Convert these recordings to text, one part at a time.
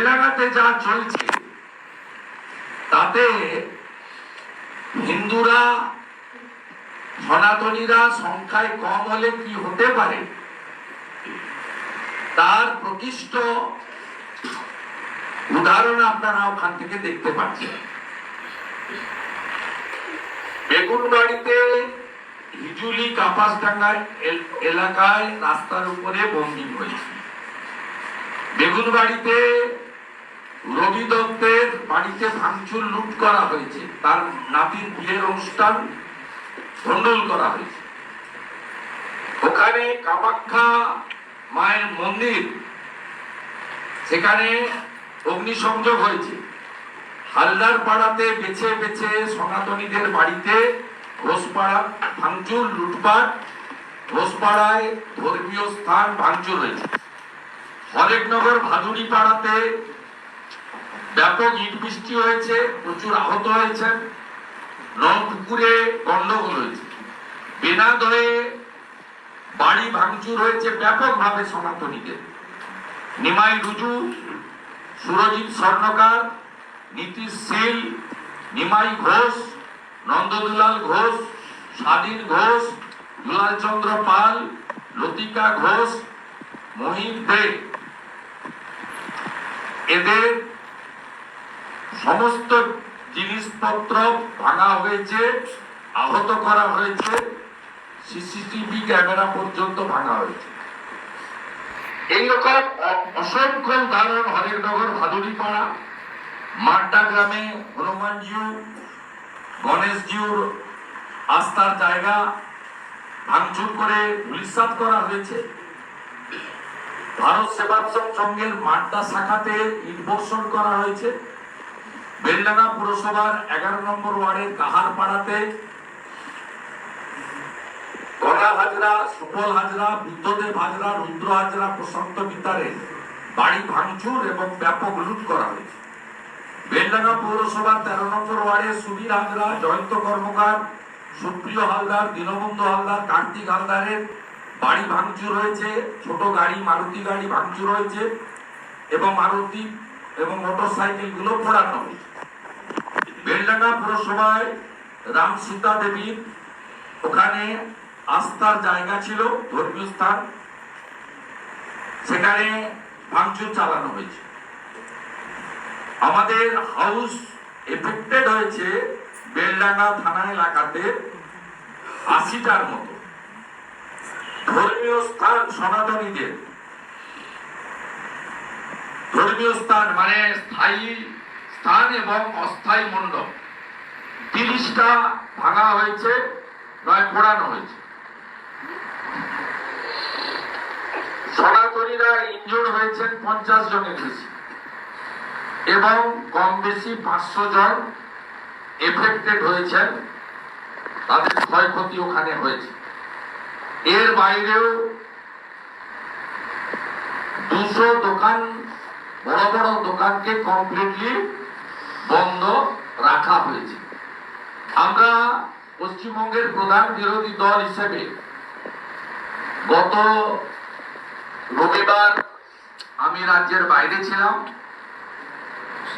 বেলডাঙ্গাতে যা চলছে, তাতে হিন্দুরা, সনাতনীরা সংখ্যায় কম হলে কি হতে পারে? তার প্রকৃষ্ট উদাহরণ আপনারা ওখান থেকে দেখতে পাচ্ছেন। বেগুনবাড়িতে হিজুলি কাপাসডাঙ্গা এলাকায় রাস্তার উপরে বম্বিং হয়েছে। বেগুনবাড়িতে রবি দত্তের বাড়িতে ভাঙচুর লুট করা হয়েছে। তার নাতির বিয়ের অনুষ্ঠান ভণ্ডুল করা হয়েছে। ওখানে কামাখ্যা মায়ের মন্দির, সেখানে অগ্নিসংযোগ হয়েছে। হালদার পাড়াতে বেছে বেছে সনাতনীদের বাড়িতে ঘোষপাড়া, ভাঙচুর, লুটপাট, ঘোষপাড়ায় ধর্মীয় স্থান ভাঙচুর হয়েছে। হরেকনগর ভাদুড়ি পাড়াতে ব্যাপক ইট বৃষ্টি হয়েছে, প্রচুর আহত হয়েছেন, নলপুকুরে গন্ডগোল হয়েছে। বেনাদ হয়ে বাড়ি ভাঙচুর হয়েছে ব্যাপকভাবে সনাতনীদের নিমাই রুজু, সুরজিৎ স্বর্ণকার, নীতিশ শীল নিমাই ঘোষ, নন্দদুলাল ঘোষ, স্বাধীন ঘোষ দুলাল চন্দ্র পাল, লতিকা ঘোষ মহিম দে এদের সমস্ত জিনিসপত্র ভাঙা হয়েছে, আহত করা হয়েছে, সিসিটিভি ক্যামেরা পর্যন্ত ভাঙা হয়েছে। এইরকম অসংখ্য উদাহরণ হরিনগর ভাদুরীপাড়া মাড্ডা গ্রামে হনুমানজিউ গণেশজিউর আস্থার জায়গা ভাঙচুর করে ধুলিসাৎ করা হয়েছে। ভারত সেবাশ্রম সংঘের মাড্ডা শাখাতে ইনভর্সন করা হয়েছে। বেলডাঙ্গা পুরসভার এগারো নম্বর ওয়ার্ডের কাহার পাড়াতে গঙ্গা হাজরা সুফল হাজরা, বুদ্ধদেব হাজরা, রুদ্র হাজরা প্রশান্ত বিতারে বাড়ি ভাঙচুর এবং ব্যাপক লুট করা হয়েছে। বেলডাঙ্গা পৌরসভার তেরো নম্বর ওয়ার্ডে সুবীর হাজরা, জয়ন্ত কর্মকার, সুপ্রিয় হালদার, দীনবন্ধু হালদার, কার্তিক হালদারের বাড়ি ভাঙচুর হয়েছে, ছোট গাড়ি, মারুতি গাড়ি ভাঙচুর হয়েছে এবং মারুতি এবং মোটর সাইকেলগুলো পোড়ানো হয়েছে। বেলডাঙ্গা পুরসভায় রাম সীতা দেবীর ওখানে আস্থার জায়গা ছিল, ধর্মীয় স্থান। সেখানে ভাঙচুর চালানো হয়েছে। আমাদের হাউস এফেক্টেড হয়েছে বেলডাঙ্গা থানা এলাকাতে আশিটার মতো। ধর্মীয় স্থান সনাতনীদের। ধর্মীয় স্থান মানে স্থায়ী স্থান এবং অস্থায়ী মণ্ডপ। তিরিশটা ভাঙা হয়েছে, নয় পোড়ানো হয়েছে। সনাতনীরা ইনজোর্ড হয়েছেন পঞ্চাশ জনের বেশি। এবং কম বেশি পাঁচশো জন এফেক্টেড হয়েছেন। তাদের ক্ষয়ক্ষতি ওখানে হয়েছে। এর বাইরেও দুশো দোকান, বড় বড় দোকানকে কমপ্লিটলি বন্ধ রাখা হয়েছে। আমরা পশ্চিমবঙ্গের প্রধান বিরোধী দল হিসেবে গত রবিবার আমি রাজ্যের বাইরে ছিলাম।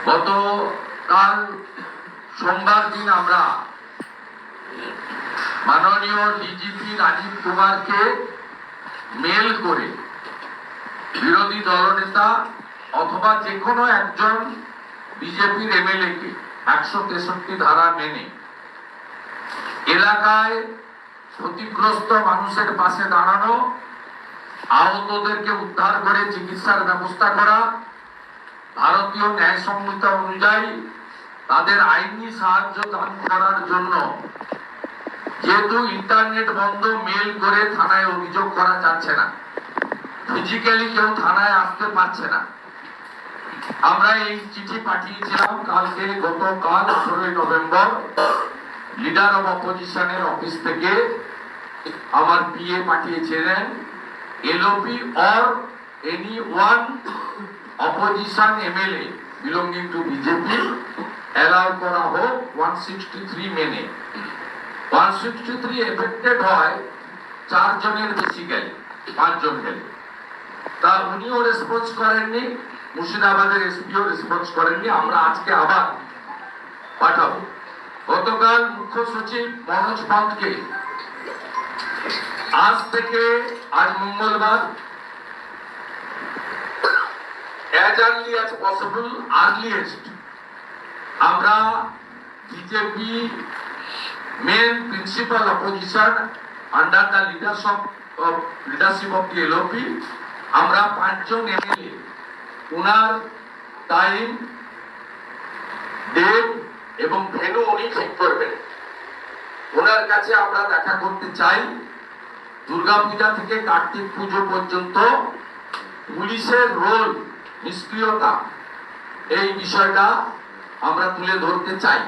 গত কাল সোমবার দিন আমরা মাননীয় ডিজিপি রাজীব কুমারকে মেল করে বিরোধী দলনেতা অথবা যে কোনো একজন বিজেপির এমএলএ কে একশো তেষট্টি ধারা মেনে এলাকায় ক্ষতিগ্রস্ত মানুষের পাশে দাঁড়ানো, আহতদেরকে উদ্ধার করে চিকিৎসার ব্যবস্থা করা, ভারতীয় ন্যায় সংহিতা অনুযায়ী তাদের আইনি সাহায্য দান করার জন্য যেহেতু ইন্টারনেট বন্ধ মেল করে থানায় অভিযোগ করা যাচ্ছে না। ফিজিক্যালি কেউ থানায় আসতে পারছে না। আমরা এই চিঠি পাঠিয়েছিলাম কালকে, গতকাল আঠেরোই নভেম্বর। লিডার অফ অপোজিশনের অফিস থেকে আমার পিএ পাঠিয়েছিলেন LOP or any one opposition MLA belonging to BJP allow করা হোক ওয়ান সিক্সটি থ্রি মেনে ওয়ান সিক্সটি থ্রি এফেক্টেড হয় চারজনের বেশি গেলে, পাঁচজন গেলে। তা উনিও রেসপন্স করেননি, মুর্শিদাবাদের এসপিও রেসপন্স করেননি, আমরা আজকে আবার পাঠাবো। গতকাল মুখ্য সচিব মনোজ পন্তকে আজ থেকে আজ মঙ্গলবার as early as possible earliest আমরা BJP main principal opposition under the leadership leadership of the LOP আমরা পাঁচজন এমএলএ ওনার টাইম ডেট এবং ভেনু উনি ঠিক করবেন। ওনার কাছে আমরা দেখা করতে চাই, দুর্গা পূজা থেকে কার্তিক পুজো পর্যন্ত পুলিশের রোল, নিষ্ক্রিয়তা, এই বিষয়টা আমরা তুলে ধরতে চাই।